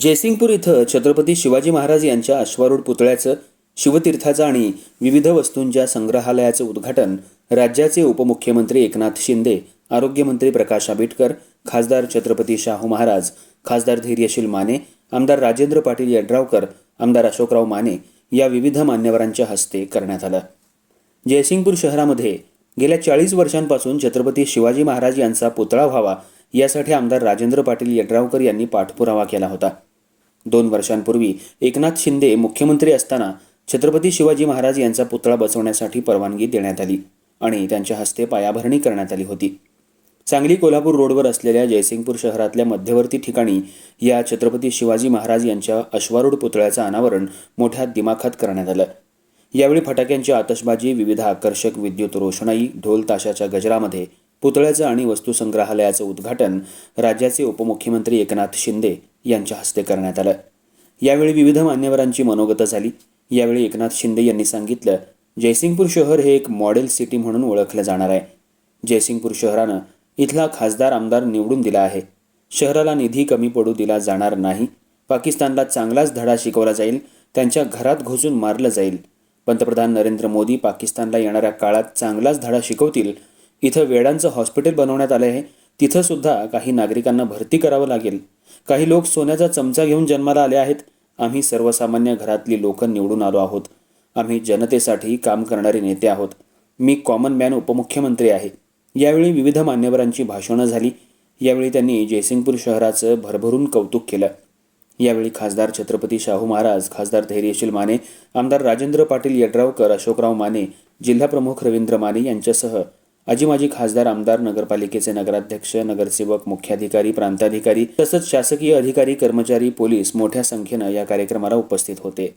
जयसिंगपूर इथं छत्रपती शिवाजी महाराज यांच्या अश्वारूढ पुतळ्याचं शिवतीर्थाचं आणि विविध वस्तूंच्या संग्रहालयाचं उद्घाटन राज्याचे उपमुख्यमंत्री एकनाथ शिंदे आरोग्यमंत्री प्रकाश आंबेडकर खासदार छत्रपती शाहू महाराज खासदार धैर्यशील माने आमदार राजेंद्र पाटील यड्रावकर आमदार अशोकराव माने या विविध मान्यवरांच्या हस्ते करण्यात आलं. जयसिंगपूर शहरामध्ये गेल्या चाळीस वर्षांपासून छत्रपती शिवाजी महाराज यांचा पुतळा व्हावा यासाठी आमदार राजेंद्र पाटील यड्रावकर यांनी पाठपुरावा केला होता. दोन वर्षांपूर्वी एकनाथ शिंदे मुख्यमंत्री असताना छत्रपती शिवाजी महाराज यांचा पुतळा बसवण्यासाठी परवानगी देण्यात आली आणि त्यांच्या हस्ते पायाभरणी करण्यात आली होती. सांगली कोल्हापूर रोडवर असलेल्या जयसिंगपूर शहरातल्या मध्यवर्ती ठिकाणी या छत्रपती शिवाजी महाराज यांच्या अश्वारूढ पुतळ्याचं अनावरण मोठ्या दिमाखात करण्यात आलं. यावेळी फटाक्यांची आतषबाजी विविध आकर्षक विद्युत रोषणाई ढोल ताशाच्या गजरामध्ये पुतळ्याचं आणि वस्तुसंग्रहालयाचं उद्घाटन राज्याचे उपमुख्यमंत्री एकनाथ शिंदे यांच्या हस्ते करण्यात आलं. यावेळी विविध मान्यवरांची मनोगत झाली. यावेळी एकनाथ शिंदे यांनी सांगितलं जयसिंगपूर शहर हे एक मॉडेल सिटी म्हणून ओळखलं जाणार आहे. जयसिंगपूर शहरानं इथला खासदार आमदार निवडून दिला आहे. शहराला निधी कमी पडू दिला जाणार नाही. पाकिस्तानला चांगलाच धडा शिकवला जाईल. त्यांच्या घरात घुसून मारलं जाईल. पंतप्रधान नरेंद्र मोदी पाकिस्तानला येणाऱ्या काळात चांगलाच धडा शिकवतील. इथं वेडांचं हॉस्पिटल बनवण्यात आलं आहे. तिथं सुद्धा काही नागरिकांना भरती करावं लागेल. काही लोक सोन्याचा चमचा घेऊन जन्माला आले आहेत. आम्ही सर्वसामान्य घरातली लोक निवडून आलो आहोत. आम्ही जनतेसाठी काम करणारे नेते आहोत. मी कॉमन मॅन उपमुख्यमंत्री आहे. यावेळी विविध मान्यवरांची भाषणं झाली. यावेळी त्यांनी जयसिंगपूर शहराचं भरभरून कौतुक केलं. यावेळी खासदार छत्रपती शाहू महाराज खासदार धैर्यशील माने आमदार राजेंद्र पाटील यड्रावकर अशोकराव माने जिल्हाप्रमुख रवींद्र माने यांच्यासह आजी माजी खासदार आमदार नगरपालिकेचे नगराध्यक्ष नगरसेवक मुख्याधिकारी प्रांताधिकारी तसंच शासकीय अधिकारी कर्मचारी पोलीस मोठ्या संख्येनं या कार्यक्रमाला उपस्थित होते.